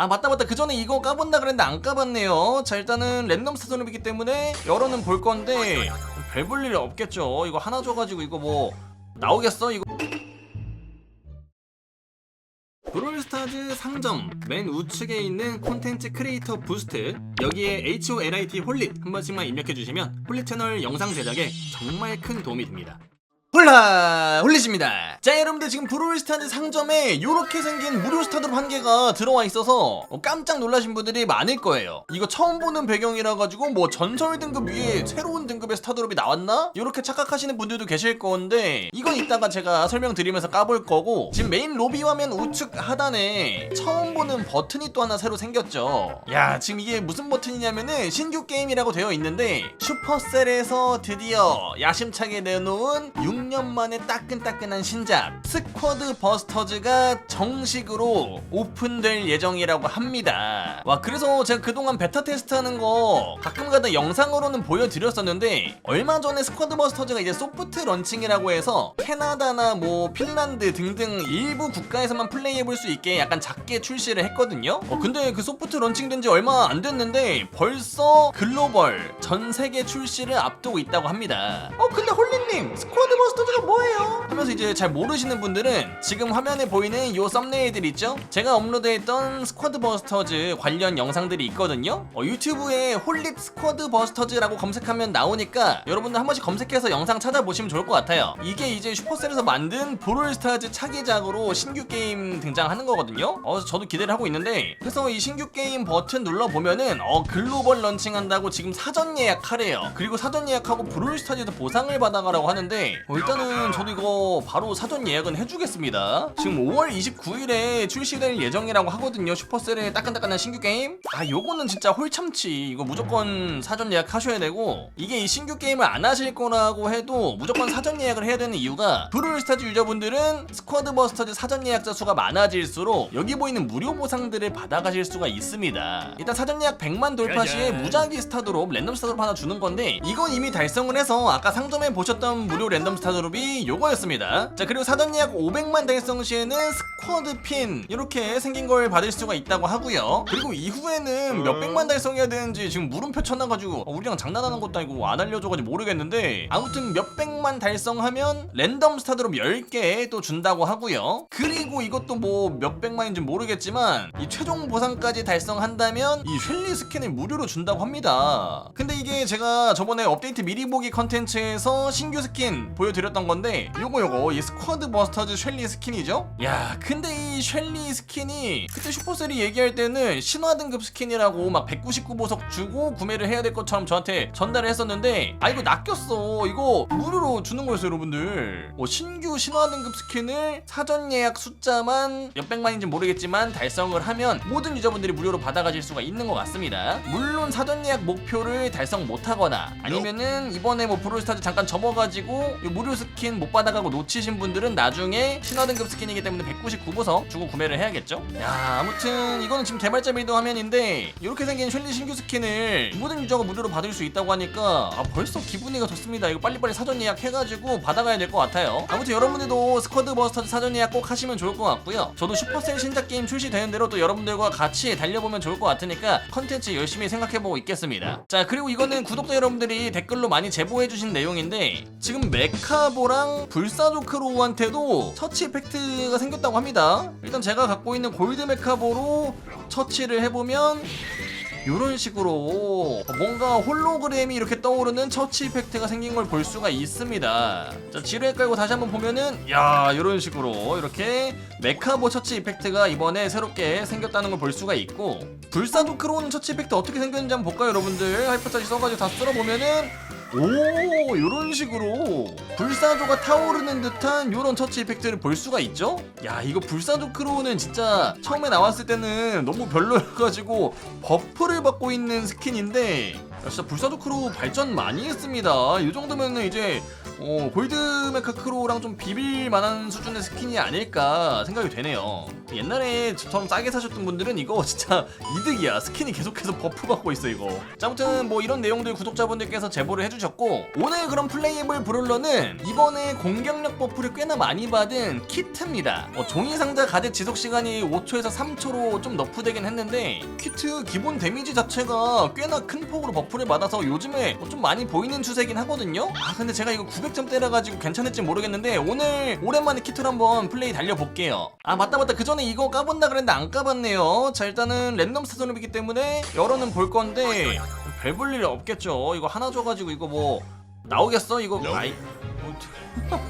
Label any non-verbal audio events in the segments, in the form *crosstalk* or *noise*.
아 맞다 맞다. 그 전에 이거 까본다 그랬는데 안 까봤네요. 자 일단은 랜덤 스타전이기 때문에 열어는 볼 건데 별 볼 일이 없겠죠. 이거 하나 줘가지고 이거 뭐 나오겠어? 이거. 브롤스타즈 상점 맨 우측에 있는 콘텐츠 크리에이터 부스트. 여기에 HOLIT 홀릿 한 번씩만 입력해주시면 홀릿 채널 영상 제작에 정말 큰 도움이 됩니다 홀라 홀릿입니다. 자 여러분들 지금 브롤스타즈 상점에 이렇게 생긴 무료 스타드롭 한 개가 들어와 있어서 어, 깜짝 놀라신 분들이 많을 거예요. 이거 처음 보는 배경이라 가지고 뭐 전설 등급 위에 새로운 등급의 스타드롭이 나왔나? 이렇게 착각하시는 분들도 계실 건데 이건 이따가 제가 설명드리면서 까볼 거고 지금 메인 로비 화면 우측 하단에 처음 보는 버튼이 또 하나 새로 생겼죠. 야 지금 이게 무슨 버튼이냐면은 신규 게임이라고 되어 있는데 슈퍼셀에서 드디어 야심차게 내놓은 6년 만에 따끈따끈한 신작 스쿼드 버스터즈가 정식으로 오픈될 예정이라고 합니다. 와 그래서 제가 그동안 베타 테스트하는 거 가끔가다 영상으로는 보여드렸었는데 얼마 전에 스쿼드 버스터즈가 이제 소프트 런칭이라고 해서 캐나다나 뭐 핀란드 등등 일부 국가에서만 플레이해볼 수 있게 약간 작게 출시를 했거든요. 어, 근데 그 소프트 런칭된 지 얼마 안 됐는데 벌써 글로벌 전 세계 출시를 앞두고 있다고 합니다. 어 근데 홀리님 스쿼드 버스터 즈가 뭐예요? 하면서 이제 잘 모르시는 분들은 지금 화면에 보이는 요 썸네일들 있죠? 제가 업로드했던 스쿼드 버스터즈 관련 영상들이 있거든요. 어, 유튜브에 홀릿 스쿼드 버스터즈라고 검색하면 나오니까 여러분들 한 번씩 검색해서 영상 찾아보시면 좋을 것 같아요. 이게 이제 슈퍼셀에서 만든 브롤스타즈 차기작으로 신규 게임 등장하는 거거든요. 어, 저도 기대를 하고 있는데 그래서 이 신규 게임 버튼 눌러 보면은 어 글로벌 런칭한다고 지금 사전 예약하래요. 그리고 사전 예약하고 브롤스타즈에서 보상을 받아가라고 하는데 어, 일단은 저도 이거 바로 사전 예약은 해주겠습니다. 지금 5월 29일에 출시될 예정이라고 하거든요. 슈퍼셀의 따끈따끈한 신규 게임. 아 요거는 진짜 홀참치. 이거 무조건 사전 예약하셔야 되고 이게 이 신규 게임을 안 하실 거라고 해도 무조건 사전 예약을 해야 되는 이유가 브롤스타즈 유저분들은 스쿼드 버스터즈 사전 예약자 수가 많아질수록 여기 보이는 무료 보상들을 받아가실 수가 있습니다. 일단 사전 예약 100만 돌파 시에 무작위 스타드롭 랜덤 스타드롭 하나 주는 건데 이건 이미 달성을 해서 아까 상점에 보셨던 무료 랜덤 스타드 롭이 요거였습니다. 자 그리고 사전 예약 500만 달성 시에는 스쿼드 핀 이렇게 생긴 걸 받을 수가 있다고 하고요. 그리고 이후에는 몇백만 달성해야 되는지 지금 물음표 쳐놔가지고 어, 우리랑 장난하는 것도 아니고 안 알려줘가지고 모르겠는데 아무튼 몇백만 달성하면 랜덤 스타드롭 10개 또 준다고 하고요. 그리고 이것도 뭐 몇백만인지 모르겠지만 이 최종 보상까지 달성한다면 이 쉘리 스킨을 무료로 준다고 합니다. 근데 이게 제가 저번에 업데이트 미리 보기 컨텐츠에서 신규 스킨 보여드렸 던 건데 요거 요거. 이 스쿼드 버스터즈 쉘리 스킨이죠? 야 근데 이 쉘리 스킨이 그때 슈퍼셀이 얘기할 때는 신화 등급 스킨이라고 막 199보석 주고 구매를 해야 될 것처럼 저한테 전달을 했었는데 아 이거 낚였어. 이거 무료로 주는 거였어요 여러분들. 뭐 신규 신화 등급 스킨을 사전 예약 숫자만 몇백만인지 모르겠지만 달성을 하면 모든 유저분들이 무료로 받아가실 수가 있는 것 같습니다. 물론 사전 예약 목표를 달성 못하거나 아니면은 이번에 뭐 브롤스타즈 잠깐 접어가지고 이 무료 스킨 못 받아가고 놓치신 분들은 나중에 신화 등급 스킨이기 때문에 199보석 주고 구매를 해야겠죠? 야 아무튼 이거는 지금 개발자 빌드 화면인데 이렇게 생긴 쉘리 신규 스킨을 모든 유저가 무료로 받을 수 있다고 하니까 아 벌써 기분이가 좋습니다. 이거 빨리빨리 사전 예약 해가지고 받아가야 될 것 같아요. 아무튼 여러분들도 스쿼드 버스터즈 사전 예약 꼭 하시면 좋을 것 같고요. 저도 슈퍼셀 신작 게임 출시되는 대로 또 여러분들과 같이 달려보면 좋을 것 같으니까 컨텐츠 열심히 생각해보고 있겠습니다. 자 그리고 이거는 구독자 여러분들이 댓글로 많이 제보해주신 내용인데 지금 메카 보랑 불사조크로우한테도 처치 이펙트가 생겼다고 합니다 일단 제가 갖고 있는 골드 메카보로 처치를 해보면 이런 식으로 뭔가 홀로그램이 이렇게 떠오르는 처치 이펙트가 생긴 걸 볼 수가 있습니다. 자, 지뢰 깔고 다시 한번 보면은 야 이런 식으로 이렇게 메카보 처치 이펙트가 이번에 새롭게 생겼다는 걸 볼 수가 있고 불사조 크로운 처치 이펙트 어떻게 생겼는지 한번 볼까요 여러분들 하이퍼 차지 써가지고 다 쓸어보면은 오 이런 식으로 불사조가 타오르는 듯한 이런 처치 이펙트를 볼 수가 있죠? 야 이거 불사조 크로우는 진짜 처음에 나왔을 때는 너무 별로여가지고 버프를 받고 있는 스킨인데 야, 진짜 불사조 크로우 발전 많이 했습니다 이 정도면은 이제 어, 골드 메카 크로우랑 좀 비빌 만한 수준의 스킨이 아닐까 생각이 되네요. 옛날에 저처럼 싸게 사셨던 분들은 이거 진짜 *laughs* 이득이야. 스킨이 계속해서 버프 받고 있어 이거. 자, 아무튼 뭐 이런 내용들 구독자분들께서 제보를 해주셨고 오늘 그런 플레이able 브롤러는 이번에 공격력 버프를 꽤나 많이 받은 키트입니다. 어, 종이상자 가드 지속 시간이 5초에서 3초로 좀 너프되긴 했는데 키트 기본 데미지 자체가 꽤나 큰 폭으로 버프를 받아서 요즘에 뭐 좀 많이 보이는 추세긴 하거든요? 아 근데 제가 이거 900점 때려가지고 괜찮을지 모르겠는데 오늘 오랜만에 키트를 한번 플레이 달려볼게요. 아 맞다 맞다. 그 전에 이거 까본다 그랬는데 안 까봤네요. 자 일단은 랜덤 스타존이기 때문에 열어는 볼 건데 별 볼 일 없겠죠. 이거 하나 줘가지고 이거 뭐 나오겠어? 이거 아이 뭐, *laughs*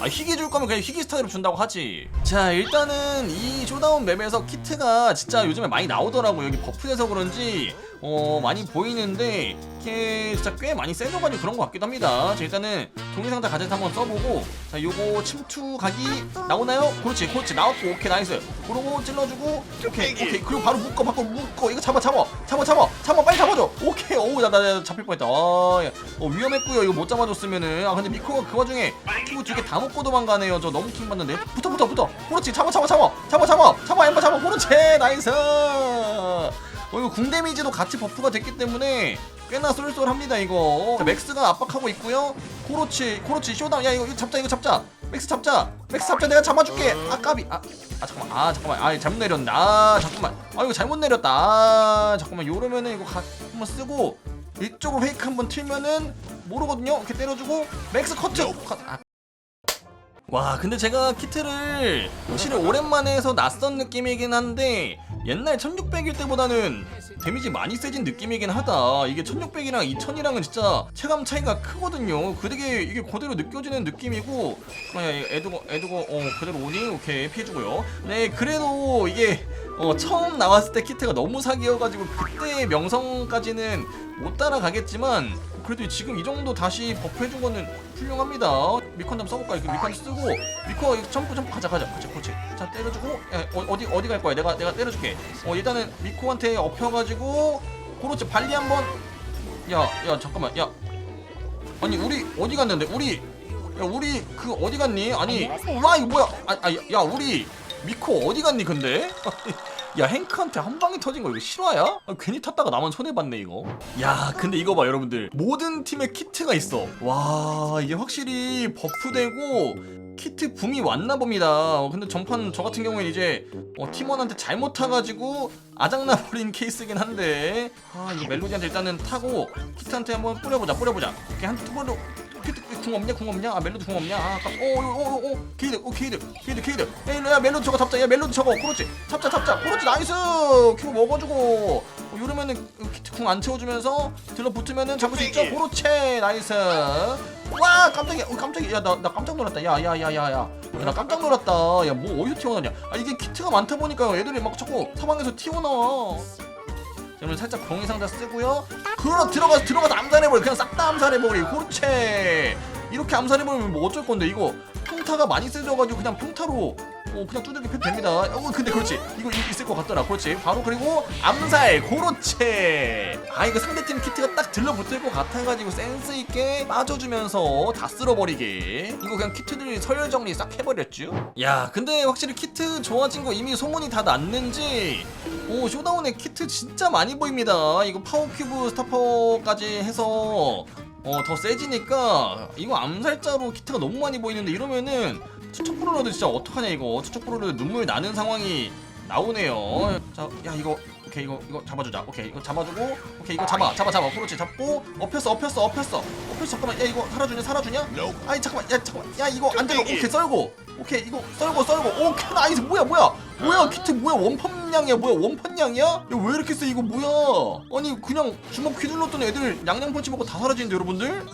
아 희귀 줄 거면 그냥 희귀 스타일로 준다고 하지. 자 일단은 이 쇼다운 맵에서 키트가 진짜 요즘에 많이 나오더라고 여기 버프돼서 그런지 어 많이 보이는데 이게 진짜 꽤 많이 세져가지고 그런 것 같기도 합니다. 자 일단은 종이상자 가제트 한번 써보고 자 요거 침투 각이 나오나요? 그렇지 그렇지. 나왔고 오케이 나이스. 그러고 찔러주고 오케이 오케이. 그리고 바로 묶어 바꿔 묶어. 이거 잡아 잡아. 잡아 잡아. 잡아 빨리 잡아줘. 오케이. 어우 나, 나, 나 잡힐 뻔했다. 아, 야. 어, 위험했고요. 이거 못 잡아줬으면은. 아 근데 미코가 그 와중에 키고 두개 다 먹고 도망가네요. 저 너무 킹 받는데. 붙어 붙어 붙어. 그렇지. 잡아 잡아 잡아. 잡아 잡아. 잡아 엠버 잡아. 그렇지. 나이스 어 이거 궁 데미지도 같이 버프가 됐기 때문에 꽤나 쏠쏠합니다 이거. 자, 맥스가 압박하고 있고요. 그렇지 그렇지 쇼다운. 야 이거, 이거 잡자 이거 잡자. 맥스 잡자. 맥스 잡자. 내가 잡아줄게. 아 까비. 아, 아 잠깐만. 아 잠깐만. 아 잘못 내렸네. 아 잠깐만. 아 이거 잘못 내렸다. 아 잠깐만. 요러면은 이거 가, 한번 쓰고 이쪽으로 페이크 한번 틀면은 모르거든요. 이렇게 때려주고 맥스 커트. 컷, 아. 와 근데 제가 키트를 확실히 오랜만에 해서 낯선 느낌이긴 한데 옛날 1600일 때보다는 데미지 많이 세진 느낌이긴 하다. 이게 1600이랑 2000이랑은 진짜 체감 차이가 크거든요. 그 되게 이게 그대로 느껴지는 느낌이고 아, 야, 에드거 에드거 어 그대로 오니? 오케이 피해주고요. 네 그래도 이게 어, 처음 나왔을 때 키트가 너무 사기여가지고 그때의 명성까지는 못 따라가겠지만 그래도 지금 이 정도 다시 버프해준 거는 훌륭합니다. 미컨 한번 써볼까? 이거 미컨 쓰고 이거 점프 점프 가자 가자 그렇지 그렇지 자 때려주고 야, 어, 어디 어디 갈 거야? 내가 내가 때려줄게. 어 일단은 미코한테 엎혀가지고 그렇지 발리 한번 야야 잠깐만 야 아니 우리 어디 갔는데 우리 야 우리 그 어디 갔니? 아니 안녕하세요. 와 이거 뭐야? 아, 아, 야 우리 미코 어디 갔니 근데? *laughs* 야 행크한테 한 방에 터진 거 이거 실화야? 아, 괜히 탔다가 나만 손해 봤네 이거. 야 근데 이거 봐 여러분들 모든 팀에 키트가 있어. 와 이게 확실히 버프되고 키트 붐이 왔나 봅니다. 어, 근데 전판 저 같은 경우에 이제 어, 팀원한테 잘못 타가지고 아작나버린 *laughs* 케이스긴 한데 아 이거 멜로디한테 일단은 타고 키트한테 한번 뿌려보자 뿌려보자. 이렇게 한 투번로 키트 궁 없냐? 궁 없냐? 아 멜로디 궁 없냐? 아 아까 오오오오 게이드 오 게이드 게이드 게이드. 야 일로 야 멜로디 저거 잡자. 야 멜로디 저거. 그렇지 잡자 잡자. 그렇지 나이스! 큐 먹어주고. 어, 이러면은 키트 궁 안 채워주면서 들러 붙으면은 잡을 수 있죠? 그렇지 나이스. 와 깜짝이야. 어, 깜짝이야. 야나 나 깜짝 놀랐다. 야야야 야야 나 깜짝 놀랐다. 야 뭐 어디서 튀어나왔냐? 아 이게 키트가 많다 보니까 애들이 막 자꾸 사방에서 튀어나와 그러면 살짝 공이 상자 쓰고요. 그러 들어가서 들어가서 암살해버려. 그냥 싹 다 암살해버려. 그렇지. 이렇게 암살해버리면 뭐 어쩔 건데 이거 평타가 많이 세져가지고 그냥 평타로 어 그냥 두들겨 패도 됩니다. 어 근데 그렇지. 이거 있을 것 같더라. 그렇지. 바로 그리고 암살. 그렇지. 아 이거 상대팀 키트가 딱 들러붙을 것 같아가지고 센스 있게 빠져주면서 다 쓸어버리게. 이거 그냥 키트들이 서열 정리 싹 해버렸죠. 야 근데 확실히 키트 좋아진 거 이미 소문이 다 났는지 오 쇼다운의 키트 진짜 많이 보입니다. 이거 파워 큐브 스타 파워까지 해서 어 더 세지니까 이거 암살자로 키트가 너무 많이 보이는데 이러면은 프로로도 진짜 어떡하냐 이거. 투척 프로로 눈물 나는 상황이 나오네요. 자, 야 이거 오케이 이거 이거 잡아주자. 오케이 이거 잡아주고 오케이 이거 잡아 잡아 잡아. 그렇지 잡고. 엎혔어 엎혔어 엎혔어. 엎혔어 잠깐만. 야 이거 살아주냐 살아주냐? 아니 잠깐만. 야 잠깐만. 야 이거 안 잡아 오케이 썰고. 오케이 이거 썰고 썰고. 오케이 나이스. 뭐야 뭐야? 뭐야 키트 뭐야? 원펀량이야 뭐야? 원펀량이야? 야왜 이렇게 세? 이거 뭐야? 아니 그냥 주먹 휘둘렀던 애들 양양 펀치 먹고 다 사라지는데 여러분들?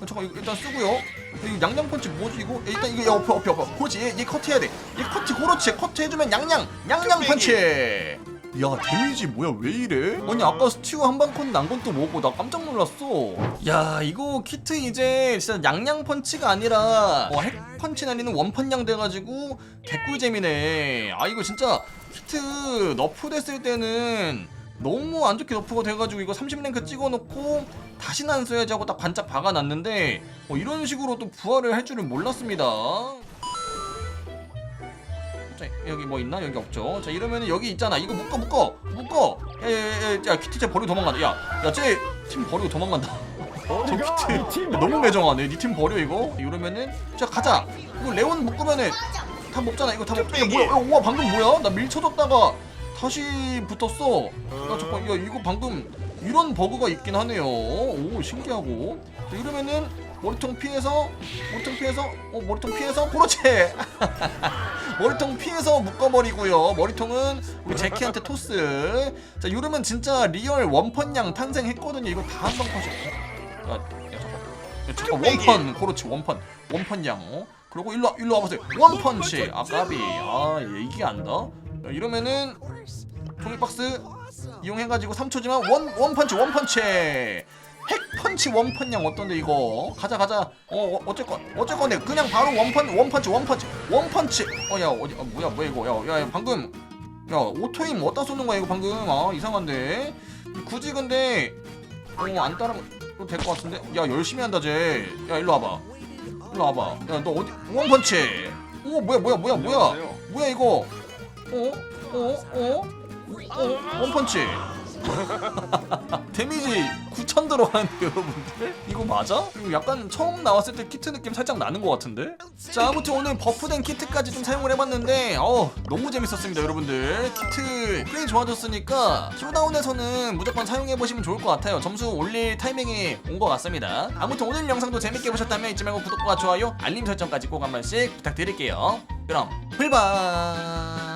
어, 잠깐 이거 일단 쓰고요. 야, 이거 양양 펀치 뭐지 이거? 야, 일단 이거 야 엎혀 엎혀 엎혀. 그렇지 얘, 얘 커트해야 돼. 얘 커트 그렇지 커트 해주면 양양 양양 펀치. 야 데미지 뭐야 왜 이래? 아니 아까 스티우 한방 콘난건 또 뭐고 나 깜짝 놀랐어. 야 이거 키트 이제 진짜 양양 펀치가 아니라 어, 핵 펀치 날리는 원펀양 돼가지고 개꿀잼이네. 아 이거 진짜 키트 너프 됐을 때는 너무 안 좋게 너프가 돼가지고 이거 30랭크 찍어놓고 다시는 안 써야지 하고 딱 반짝 박아놨는데 어, 이런 식으로 또 부활을 할 줄은 몰랐습니다. 자 여기 뭐 있나? 여기 없죠. 자 이러면은 여기 있잖아. 이거 묶어 묶어 묶어. 야야야 키트 쟤 버리고 도망간다. 야야쟤팀 버리고 도망간다. 저 키트 야, 너무 매정하네. 니 팀 버려 이거. 이러면은 자 가자. 이거 레온 묶으면은 다 먹잖아. 이거 다 먹. 야 뭐야? 야, 우와 방금 뭐야? 나 밀쳐졌다가 다시 붙었어. 야 잠깐 야 이거 방금 이런 버그가 있긴 하네요. 오 신기하고. 자, 이러면은 머리통 피해서 머리통 피해서 어 머리통 피해서 그렇지. *laughs* 머리통 피해서 묶어버리고요. 머리통은 우리 제키한테 토스. 자 이러면 진짜 리얼 원펀양 탄생했거든요. 이거 다 한방 컷이. 야, 야 잠깐. 야, 잠깐 원펀 그렇지 원펀 원펀 양 어? 그리고 일로 와- 일로 와보세요 원펀치 아까비 아 얘, 이게 안다 야, 이러면은 종이박스 이용해가지고 3초지만 원 원펀치 원펀치. 핵펀치 원펀 양 어떤데 이거? 가자 가자. 어, 어 어쨌건 어쨌건 내 그냥 바로 원펀 원펀치 원펀치 원펀치. 어야 어디 어, 뭐야 뭐야 이거? 야, 야, 야 방금 야 오토임 어디다 쏘는 거야 이거 방금? 아 이상한데. 굳이 근데 어안 따르면 될것 같은데? 야 열심히 한다 쟤야 일로 와봐. 일로 와봐. 야 너 어디 원펀치. 오 뭐야 뭐야 뭐야 뭐야. 뭐야 이거 어? 어? 어? 어? 원펀치 *laughs* 데미지 9천 들어가는데 여러분들? 이거 맞아? 이거 약간 처음 나왔을 때 키트 느낌 살짝 나는 것 같은데? 자 아무튼 오늘 버프된 키트까지 좀 사용을 해봤는데 어 너무 재밌었습니다 여러분들 키트 플레이 좋아졌으니까 쇼다운에서는 무조건 사용해보시면 좋을 것 같아요 점수 올릴 타이밍이 온 것 같습니다 아무튼 오늘 영상도 재밌게 보셨다면 잊지 말고 구독과 좋아요 알림 설정까지 꼭 한 번씩 부탁드릴게요 그럼 불바